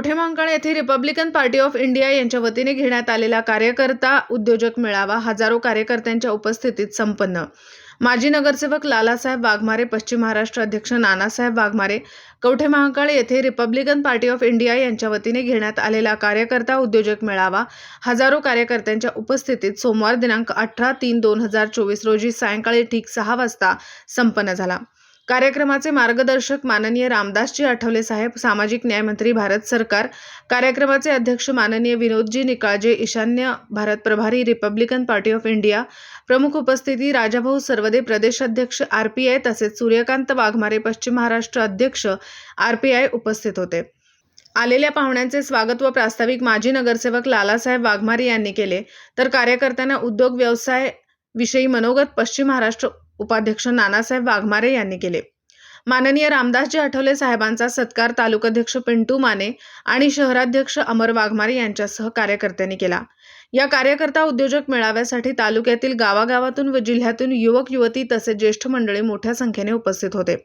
कवठेमहांकाळ येथे Republican party of India यांच्या वतीने घेण्यात आलेला कार्यकर्ता उद्योजक मेळावा हजारो कार्यकर्त्यांच्या उपस्थितीत संपन्न. माजी नगरसेवक लालासाहेब वाघमारे पश्चिम महाराष्ट्र अध्यक्ष नानासाहेब वाघमारे कवठे महाकाळ येथे रिपब्लिकन पार्टी ऑफ इंडिया यांच्या वतीने घेण्यात आलेला कार्यकर्ता उद्योजक मेळावा हजारो कार्यकर्त्यांच्या उपस्थितीत सोमवार दिनांक अठरा तीन दोन हजार चोवीस रोजी सायंकाळी ठीक सहा वाजता संपन्न झाला. कार्यक्रमाचे मार्गदर्शक माननीय रामदासजी आठवले साहेब सामाजिक न्यायमंत्री भारत सरकार. कार्यक्रमाचे अध्यक्ष माननीय विनोदजी निकाळजे ईशान्य भारत प्रभारी रिपब्लिकन पार्टी ऑफ इंडिया. प्रमुख उपस्थिती राजाभाऊ सर्वदे प्रदेशाध्यक्ष आर पी आय तसेच सूर्यकांत वाघमारे पश्चिम महाराष्ट्र अध्यक्ष आर पी आय उपस्थित होते. आलेल्या पाहुण्यांचे स्वागत व प्रास्ताविक माजी नगरसेवक लालासाहेब वाघमारे यांनी केले. तर कार्यकर्त्यांना उद्योग व्यवसाय विषयी मनोगत पश्चिम महाराष्ट्र उपाध्यक्ष नानासाहेब वाघमारे यांनी केले. माननीय रामदासजी आठवले साहेबांचा सत्कार तालुकाध्यक्ष पिंटू माने आणि शहराध्यक्ष अमर वाघमारे यांच्यासह कार्यकर्त्यांनी केला. या कार्यकर्ता उद्योजक मेळाव्यासाठी तालुक्यातील गावागावातून व जिल्ह्यातून युवक युवती तसेच ज्येष्ठ मंडळी मोठ्या संख्येने उपस्थित होते.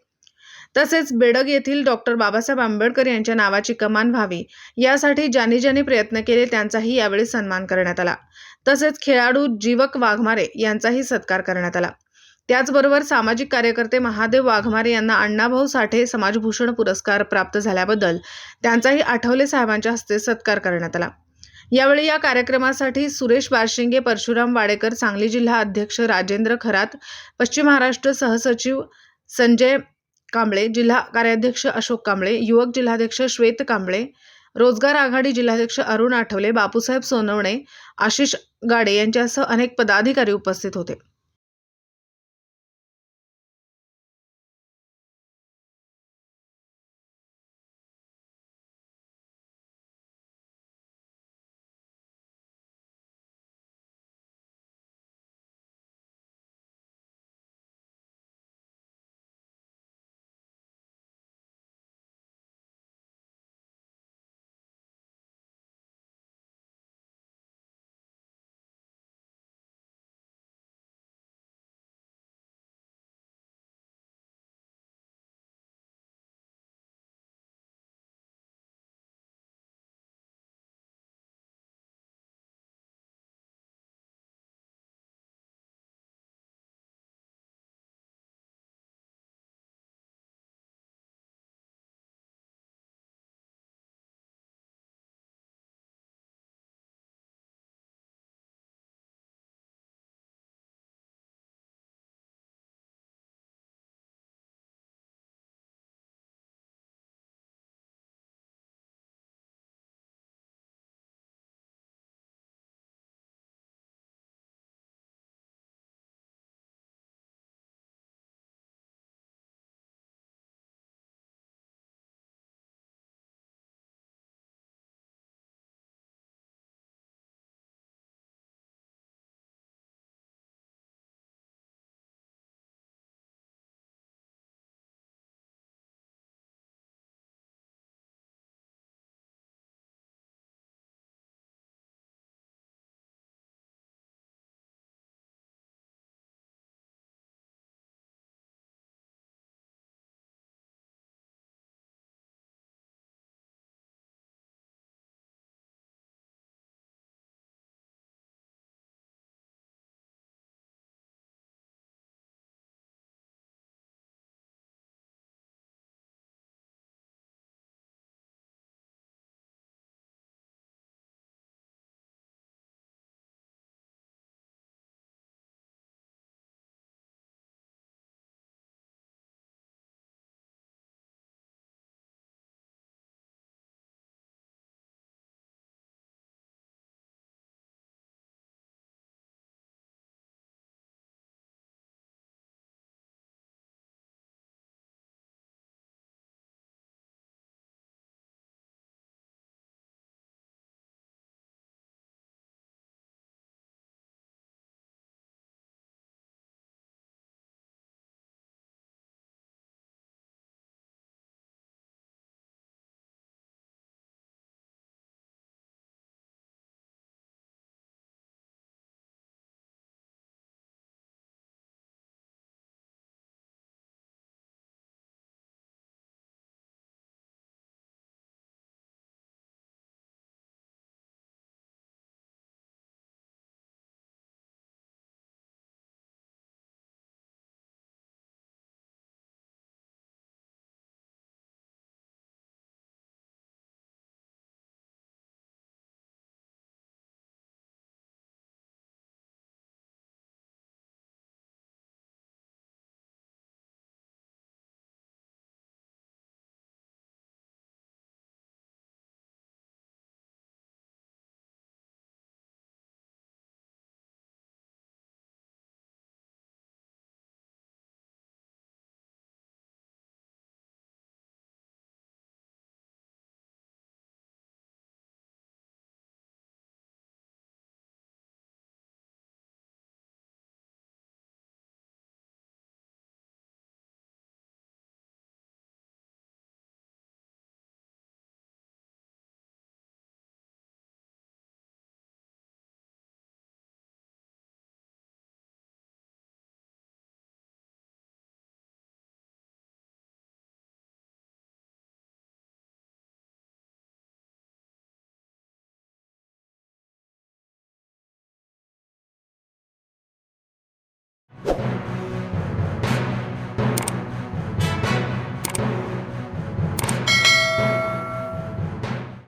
तसेच बेडग येथील डॉक्टर बाबासाहेब आंबेडकर यांच्या नावाची कमान व्हावी यासाठी ज्यांनी ज्यांनी प्रयत्न केले त्यांचाही यावेळी सन्मान करण्यात आला. तसेच खेळाडू जीवक वाघमारे यांचाही सत्कार करण्यात आला. त्याचबरोबर सामाजिक कार्यकर्ते महादेव वाघमारे यांना अण्णाभाऊ साठे समाजभूषण पुरस्कार प्राप्त झाल्याबद्दल त्यांचाही आठवले साहेबांच्या हस्ते सत्कार करण्यात आला. यावेळी या कार्यक्रमासाठी सुरेश बारशिंगे परशुराम वाडेकर सांगली जिल्हा अध्यक्ष राजेंद्र खरात पश्चिम महाराष्ट्र सहसचिव संजय कांबळे जिल्हा कार्याध्यक्ष अशोक कांबळे युवक जिल्हाध्यक्ष श्वेत कांबळे रोजगार आघाडी जिल्हाध्यक्ष अरुण आठवले बापूसाहेब सोनवणे आशिष गाडे यांच्यासह अनेक पदाधिकारी उपस्थित होते.